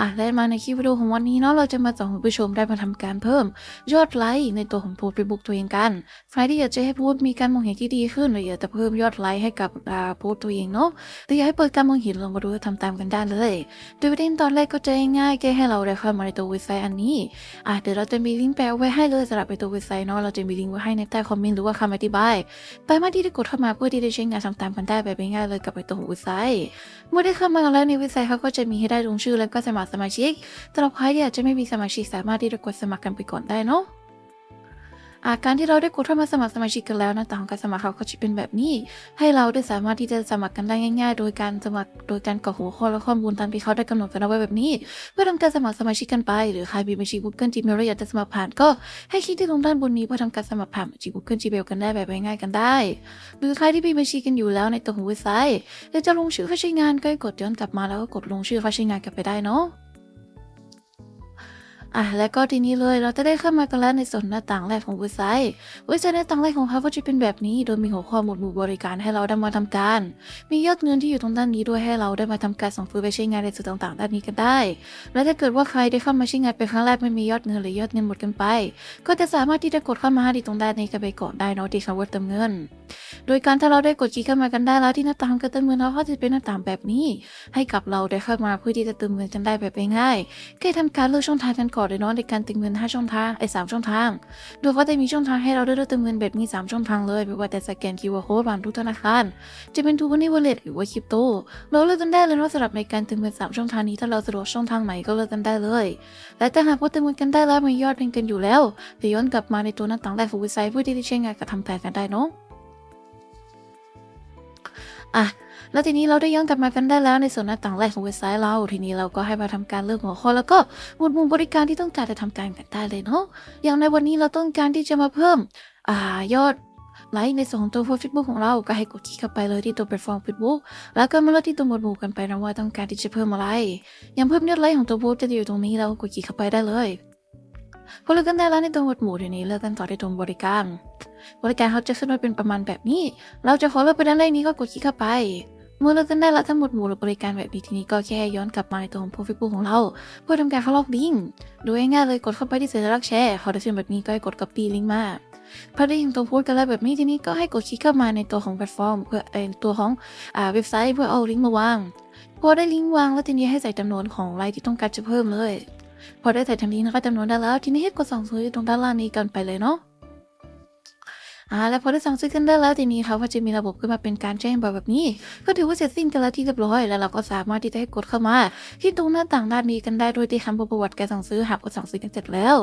อะและมาในคลิปวิดีโอของวันนี้เนาะเราจะมาสอนคุณผู้ชมได้มาทำการเพิ่ม ยอดไลค์ในตัวของโพสต์เฟซบุ๊กตัวเองกันใครที่อยากจะให้โพสต์มีการมองเห็นที่ดีขึ้นหรืออยากจะเพิ่มยอดไลค์ให้กับอ่าโพสต์ตัวเองเนาะหรือยากให้เปิดการมองเห็นลองมาดูและทำตามกันได้เลยโดยประเด็นตอนแรกก็จะง่ายๆแค่ให้เราได้เข้ามาในตัวเว็บไซต์อันนี้อะเดี๋ยวเราจะมีลิงก์แปะไว้ให้เลยสำหรับไปตัวเว็บไซต์เนาะเราจะมีลิงก์ไว้ให้ในใต้คอมเมนต์หรือว่าคำอธิบายไปมาที่ได้กดเข้ามาเพื่อที่จะใช้งานทำตามกันได้แบบง่ายเลยกับไปตัวเว็บไซต์ เมื่อได้เข้ามาแล้วในเว็บไซต์เขาก็จะมีให้ได้ลงชื่อและก็สมัครสมาชิกสำหรับใครที่อาจจะไม่มีสมาชิกสามารถที่จะกดสมัครกันไปก่อนได้เนาะ อาการที่เราได้กดเข้ามาสมัครสมาชิกกันแล้วหนะต่างการสมัครเขาก็จะเป็นแบบนี้ ให้เราได้สามารถที่จะสมัครกันได้ง่าย ๆ โดยการสมัครโดยการกรอกหัวข้อและข้อมูลตามที่เขาได้กำหนดกันเอาไว้แบบนี้ เพื่อทำการสมัครสมาชิกกันไป หรือใครมีบัญชี Google Gmail และอยากจะสมัครผ่านก็ให้คลิกที่ตรงด้านบนนี้เพื่อทำการสมัครผ่านบัญชี Google Gmail กันได้แบบง่ายๆกันได้ หรือใครที่มีบัญชีกันอยู่แล้วในตัวของเว็บไซต์อยากจะลงชื่อเข้าใช้งานก็ให้กดย้อนกลับมาแล้วก็กดลงชื่อเข้าใช้งานกลับไปได้เนาะ อะแล้วก็ทีนี้เลยเราจะได้เข้ามากันแล้วในส่วนหน้าต่างแรกของเว็บไซต์เว็บไซต์หน้าต่างแรกของเขาก็จะเป็นแบบนี้ โดยมีหัวข้อหมวดหมู่บริการให้เราได้มาทำการ มียอดเงินที่อยู่ตรงด้านนี้ด้วยให้เราได้มาทำการส่งฟืนไปใช้งานในส่วนต่างๆ ด้านนี้กันได้ และถ้าเกิดว่าใครได้เข้ามาใช้งานเป็นครั้งแรกไม่มียอดเงินหรือยอดเงินหมดกันไป ก็จะสามารถที่จะกดเข้ามาที่ตรงด้านนี้กันไปก่อนได้เนาะที่คำว่าเติมเงิน โดยการถ้าเราได้กดคลิกเข้ามากันได้แล้วที่หน้าต่างการเติมเงินเราก็จะเป็นหน้าต่างแบบนี้ ให้กับเราได้เข้ามาเพื่อที่จะเติมเงินกันได้แบบง่ายๆแค่ทำการเลือกช่องทางกันก่อนเลยเนาะในการเติมเงิน 5 ช่องทางไอ้สช่องทาง โดยก็จะมีช่องทางให้เราได้เลือกเติมเงินแบบนี้3ช่องทางเลยไม่ว่าแต่สแกน QR code ผ่านทุกธนาคาร จะเป็นทูบันนี่วอลเล็ตหรือว่าคริปโต เราเลือกกันได้เลยว่าสำหรับในการเติมเงิน 3 ช่องทางนี้ถ้าเราสะดวกช่องทางไหนก็เลือกกันได้เลย และถ้าหากว่าเติมเงินกันได้แล้วมียอดเพียงกันอยู่แล้วเดี๋ยวย้อนกลับมาในตัวหน้าต่างแรกของเว็บไซต์เพื่อที่จะใช้งานกับทำแผนกันได้เนาะอะ แล้วทีนี้เราได้ย้อนกลับมากันได้แล้วในส่วนหน้าต่างแรกของเว็บไซต์เรา ทีนี้เราก็ให้มาทำการเลือกหัวข้อแล้วก็หมวดหมู่บริการที่ต้องการจะทำการกันได้เลยเนาะอย่างในวันนี้เราต้องการที่จะมาเพิ่มอ่ายอดไลค์ในส่วนของตัวโพสต์เฟซบุ๊กของเราก็ให้กดคลิกเข้าไปเลยที่ตัวแพลตฟอร์มเฟซบุ๊กแล้วก็มาเลือกที่ตัวหมวดหมู่กันไปนะว่าต้องการที่จะเพิ่มอะไร อย่างเพิ่มยอดไลค์ของตัวโพสจะอยู่ตรงนี้เราก็กดคลิกเข้าไปได้เลยพอเลือกกันได้แล้วในตัวหมวดหมู่ทีนี้เลือกกันต่อที่ตัวบริการ บริการเขาจะขึ้นมาเป็นประมาณแบบนี้ เราจะขอเลือกไปด้านแรกนี้ก็กดคลิกเข้าไป เมื่อเลือกกันได้แล้วทั้งหมดหมู่หรือบริการแบบนี้ทีนี้ก็แค่ย้อนกลับมาในตัวของโปรไฟล์ของเรา เพื่อทำการเข้าล็อกลิงก์โดยง่ายๆเลยกดเข้าไปที่สัญลักษณ์แชร์พอได้ขึ้นแบบนี้ก็ให้กด copy ลิงก์มาพอได้ยินตัวโพสต์กันแล้วแบบนี้ทีนี้ก็ให้กดคลิกเข้ามาในตัวของแพลตฟอร์มเพื่อเออตัวของอ่าเว็บไซต์เพื่อเอาลิงก์มาวางพอได้ลิงก์วางแล้วทีนี้ให้ใส่จำนวนของไลค์ที่ต้องการจะเพิ่มเลย พอได้ใส่ทำนี้นะคะจำนวนได้แล้ว ทีนี้ให้กดสั่งซื้อตรงด้านล่างนี้กันไปเลยเนาะ อ่าแล้วพอได้สั่งซื้อกันได้แล้วทีนี้เขาก็จะมีระบบขึ้นมาเป็นการแจ้งบอกแบบนี้ ก็ถือว่าเสร็จสิ้นกันแล้วที่เรียบร้อย แล้วเราก็สามารถที่จะให้กดเข้ามา ที่ตรงหน้าต่างด้านนี้กันได้โดยที่คำประวัติการสั่งซื้อหากกดสั่งซื้อกันเสร็จแล้ว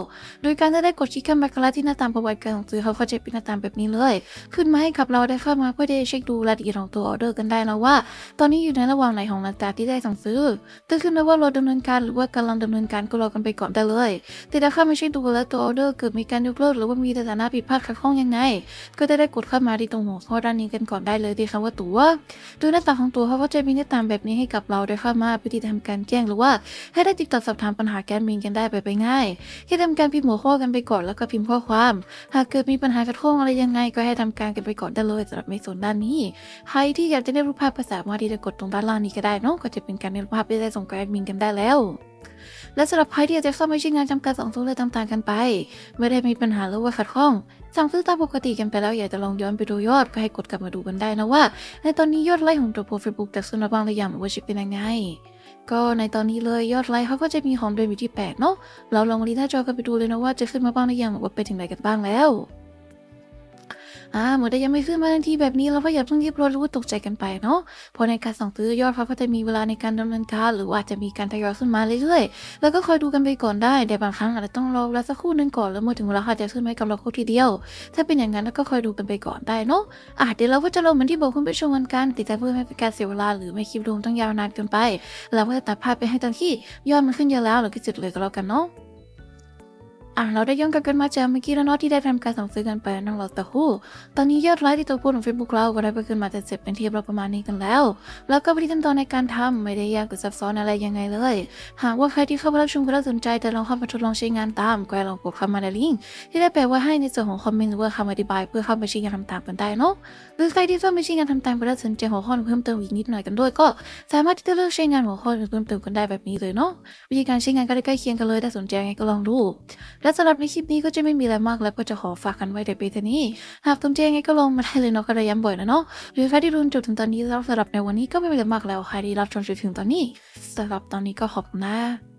โดยการจะได้กดคลิกเข้ามากันแล้วที่หน้าต่างประวัติการสั่งซื้อเขาก็จะเป็นหน้าต่างแบบนี้เลย ขึ้นมาให้กับเราได้เข้ามาเพื่อที่จะเช็คดูรายละเอียดของตัวออเดอร์กันได้นะว่า ตอนนี้อยู่ในระหว่างไหนของหลังจากที่ได้สั่งซื้อถ้าขึ้นมาว่ารอดำเนินการหรือว่ากำลังดำเนินการก็รอกันไปก่อนได้เลย แต่ถ้าเข้าม่ใช่ดูแล้วตัวออเดอร์เกิดมีการยกเลิกหรือว่ามีสถานะผิดพลาดขัดข้องยังไงก็จะได้กดเข้ามาที่ตรงหัวข้อด้านนี้กันก่อนได้เลยที่คำว่าตัวโดยหน้าตาของตัวเขาก็จะมีหน้าตาแบบนี้ให้กับเราได้เข้ามาเพื่อที่จะทำการแจ้งหรือว่าให้ได้ติดต่อสอบถามปัญหาแการบินกันได้แบบง่ายแค่ทำการพิมพ์หัวข้อกันไปก่อนแล้วก็พิมพ์ข้อความ หากเกิดมีปัญหาขัดข้องอะไรยังไงก็ให้ทำการกันไปก่อนได้เลยสำหรับในส่วนด้านนี้ ใครที่อยากจะได้รูปภาพภาษามารถที่จะกดตรงด้านล่างนี้ก็ได้เนาะก็จะเป็นการได้รูปภาพที่ได้ส่งกับแอดมินกันได้แล้ว และสำหรับใครที่อยากจะเข้ามาใช้งานจำกัดสองซื้เลยต่างๆกันไป ไม่ได้มีปัญหาหรือว่าขัดข้องสั่งซื้อตามปกติกันไปแล้วอยากจะลองย้อนไปดูยอดก็ให้กดกลับมาดูกันได้นะว่า ในตอนนี้ยอดไลค์ของตัวโปรเฟซบุ๊กจากซุนมาบ้างหรือยังหรือว่าจะเป็นยังไงก็ในตอนนี้เลยยอดไลค์เขาก็จะมีของเดิมอยู่ที่ 8 เนาะเราลองรีหน้าจอกันไปดูเลยนะว่าจะขึ้นมาบ้างหรือยังหรือว่าไปถึงไหนกันบ้างแล้ว อ่าเมื่อได้ยังไม่ขึ้นมาทันทีแบบนี้เราก็อย่าเพิ่งรีบร้อนรือว่าตกใจกันไปเนาะเพราะในการสั่งซื้อยอดเขาก็จะมีเวลาในการดำเนินการ หรือว่าอาจจะมีการทยอยขึ้นมาเรื่อยๆ แล้วก็คอยดูกันไปก่อนได้แต่บางครั้งอาจจะต้องรอเวลาสักครู่หนึงก่อนแล้วเมื่อถึงเวลาค่ะจะขึ้นไหมกับเราครบทีเดียว ถ้าเป็นอย่างนั้นแล้วก็คอยดูกันไปก่อนได้เนาะอะเดี๋ยวเราก็จะลงเหมือนที่บอกคุณผู้ชมกันกันติดตามเพื่อไม่เป็นการเสียเวลาหรือไม่คลิปดูต้องยาวนานเกินไปเราก็จะตัดภาพไปให้ตอนที่ยอดมันขึ้นเยอะแล้วหรือก็จุดเลยก็แล้วกันเนาะ อะเราได้ย้อนกลับกันมาจากเมื่อกี้แล้วเนาะที่ได้ทำการสั่งซื้อกันไปน้องเราแต่หูตอนนี้ยอดไลค์ที่ตัวพสต์ของ Facebook เราก็ได้ไปขึ้นมาแต่เสร็จเป็นที่เรียบร้อยประมาณนี้กันแล้ว แล้วก็วิธีขั้นตอนในการทำไม่ได้ยากหรือซับซ้อนอะไรยังไงเลย หากว่าใครที่เข้ามารับชมก็น่าสนใจแต่ลองเข้ามาทดลองใช้งานตามก็ลองกดเข้ามาในลิงก์ที่ได้แปะไว้ให้ในส่วนของคอมเมนต์หรือว่าคำอธิบายเพื่อเข้ามาใช้งานทำตามกันได้เนาะหรือใครที่ชอบมาใช้งานทำตามก็ได้สนใจหัวข้อเพิ่มเติมอีกนิดหน่อยกันด้วยก็ สามารถที่จะเลือกใช้งานหัวข้อเพิ่มเติมกันได้แบบนี้เลยเนาะวิธีการใช้งานก็ได้ใกล้เคียงกันเลยถ้าสนใจยังไงก็ลองดูและสำหรับในคลิปนี้ก็จะไม่มีอะไรมากแล้วก็จะขอฝากกันไว้แต่เพียงเท่านี้ หากสนใจยังไงก็ลงมาได้เลยเนาะก็ได้ย้ำบ่อยนะเนาะหรือใครที่รู้จบถึงตอนนี้แล้วสำหรับในวันนี้ก็ไม่มีอะไรมากแล้วใครที่รับชมจนถึงตอนนี้สำหรับตอนนี้ก็ขอบคุณนะ